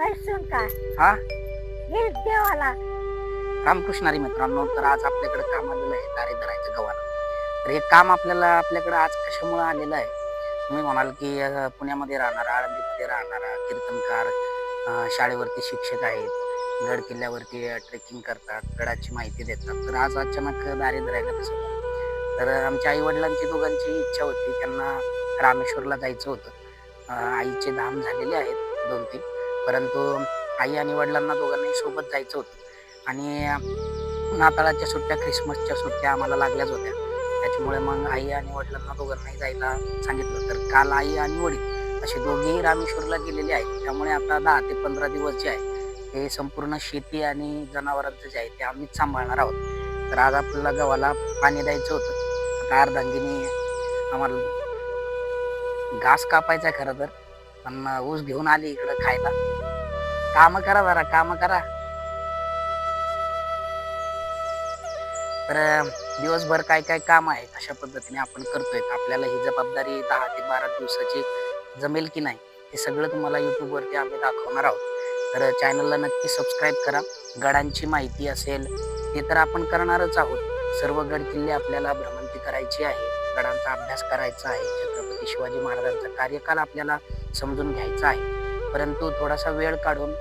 पैसून का? हा? देवाला. रामकृष्णारी मित्रांनो तर आज आपल्याकडे काम आलेलं आहे दारे धरायचं गव्हाला. तर हे काम आपल्याला आपल्याकडे आज कशामुळे आलेलं आहे? तुम्ही म्हणाल की अं, पुण्यामध्ये राहणारा आळंदीमध्ये राहणारा कीर्तनकार अं, शाळेवरती शिक्षक आहेत गड किल्ल्यावरती ट्रेकिंग करतात गडाची माहिती देतात. तर आज अचानक दारे धरायला कसं? तर आमच्या आई वडिलांची दोघांची इच्छा होती त्यांना रामेश्वरला जायचं होतं. अं, आईचे धाम झालेले आहेत दोन तीन परंतु आई आणि वडिलांना दोघांनाही सोबत जायचं होतं. आणि नाताळाच्या सुट्ट्या ख्रिसमसच्या सुट्ट्या आम्हाला लागल्याच होत्या. त्याच्यामुळे मग आई आणि वडिलांना दोघांनाही जायला सांगितलं. तर काल आई आणि वडील असे दोघेही रामेश्वरला गेलेले आहेत. त्यामुळे आता दहा ते पंधरा दिवस जे आहे ते संपूर्ण शेती आणि जनावरांचं जे आहे ते आम्हीच सांभाळणार आहोत. तर आज आपल्याला गव्हाला पाणी द्यायचं होतं. आता अर्धांगिनी आम्हाला घास कापायचा आहे खरं तर. पण ऊस घेऊन आली इकडं खायला. काम करा जरा काम करा. तर दिवसभर काय काय काम आहे? अशा पद्धतीने आपण करतोय? आपल्याला ही जबाबदारी दहा ते बारा दिवसाची जमेल की नाही? हे सगळं तुम्हाला यूट्यूबवरती आम्ही दाखवणार आहोत. तर चॅनलला नक्की सबस्क्राईब करा. गडांची माहिती असेल ते तर आपण करणारच आहोत. सर्व गड किल्ले आपल्याला भ्रमंती करायची आहे. गडांचा अभ्यास करायचा आहे. छत्रपती शिवाजी महाराजांचा कार्यकाल आपल्याला समजून घ्यायचा आहे. परंतु थोडासा वेळ काढून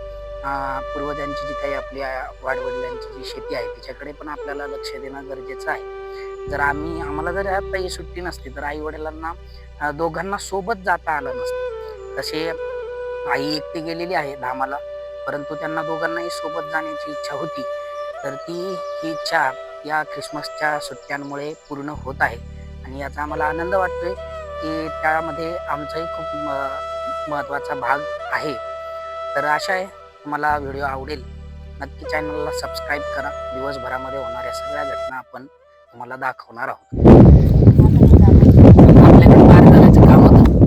पूर्वजांची जी काही आपल्या वाडवडिलांची जी शेती आहे तिच्याकडे पण आपल्याला लक्ष देणं गरजेचं आहे. जर आम्ही आम्हाला जर आता ही सुट्टी नसती तर आई वडिलांना दोघांना सोबत जाता आलं नसतं. तसे आई एकटी गेलेली आहे धामाला परंतु त्यांना दोघांनाही सोबत जाण्याची इच्छा होती. तर ती ही इच्छा या ख्रिसमसच्या सुट्ट्यांमुळे पूर्ण होत आहे. आणि याचा आम्हाला आनंद वाटतोय की त्यामध्ये आमचाही खूप महत्त्वाचा भाग आहे. तर आशा आहे तुम्हाला व्हिडिओ आवडेल. नक्की चॅनलला सबस्क्राईब करा. दिवसभरामध्ये होणाऱ्या सगळ्या घटना आपण तुम्हाला दाखवणार आहोत. आपल्याकडे बार करायचं काम होतं.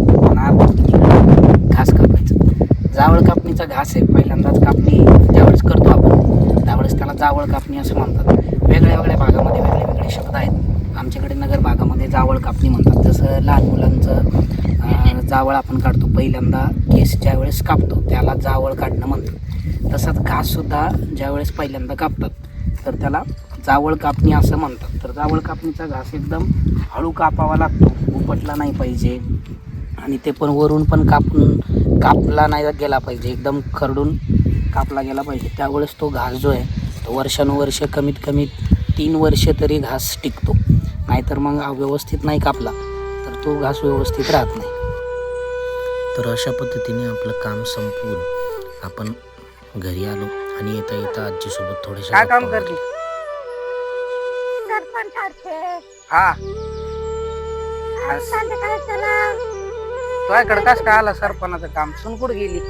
घास कापायचं. जावळ कापणीचा घास आहे. पहिल्यांदाच कापणी ज्यावेळेस करतो आपण त्यावेळेस त्याला जावळ कापणी असं म्हणतात. वेगळ्या वेगळ्या भागामध्ये वेगळे वेगळे शब्द आहेत. आमच्याकडे नगर भागामध्ये जावळ कापणी म्हणतात. जसं लहान मुलांचं जावळ आपण काढतो. पहिल्यांदा केस ज्या वेळेस कापतो त्याला जावळ काढणं म्हणतात. तसंच घाससुद्धा ज्यावेळेस पहिल्यांदा कापतात तर त्याला जावळ कापणी असं म्हणतात. तर जावळ कापणीचा घास एकदम हळू कापावा लागतो. उपटला नाही पाहिजे आणि ते पण वरून पण कापून कापला नाही गेला पाहिजे. एकदम खरडून कापला गेला पाहिजे. त्यावेळेस तो घास जो आहे तो वर्षानुवर्ष कमीत कमी तीन वर्ष तरी घास टिकतो. नाहीतर मग व्यवस्थित नाही कापला तर तो घास व्यवस्थित राहत नाही. तर अशा पद्धतीने आपलं काम संपवून आपण घरी आलो आणि येता येता आजीसोबत थोडेसे काय काम करते? सरपंच हा. आणि संध्याकाळी तुझ्याकडे कसं काय आलं सरपणाचं काम? सुनकुड गेली?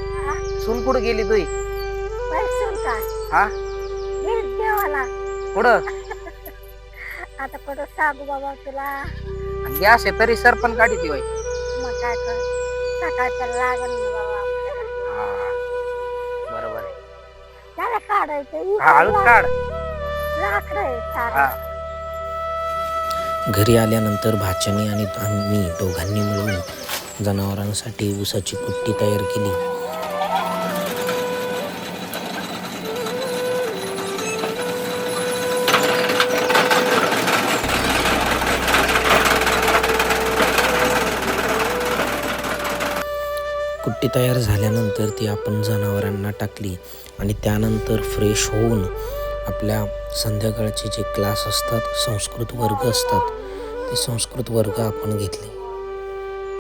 सुनकुड गेली तुई पैसून का? हा? देवाला. पुढं आता कुठं सांगू बाबा तुला? गॅस आहे तरी सरपण काढी ती बाई. मग काय कर? सकाळचं लागेल ना बाबा. आपल्याला हा. बरोबर आहे. त्याला काढायचं हा हळूच काढ. लाकड आहे हा. सारं घरी आल्यानंतर भाच्याने आणि आम्ही दोघांनी मिळून जनावरांसाठी ऊसाची कुट्टी तयार केली. कुट्टी तयार झाल्यानंतर ती आपण जनावरांना टाकली आणि त्यानंतर फ्रेश होऊन आपल्या संध्याकाळचे जे क्लास असतात संस्कृत वर्ग असतात ते संस्कृत वर्ग आपण घेतले.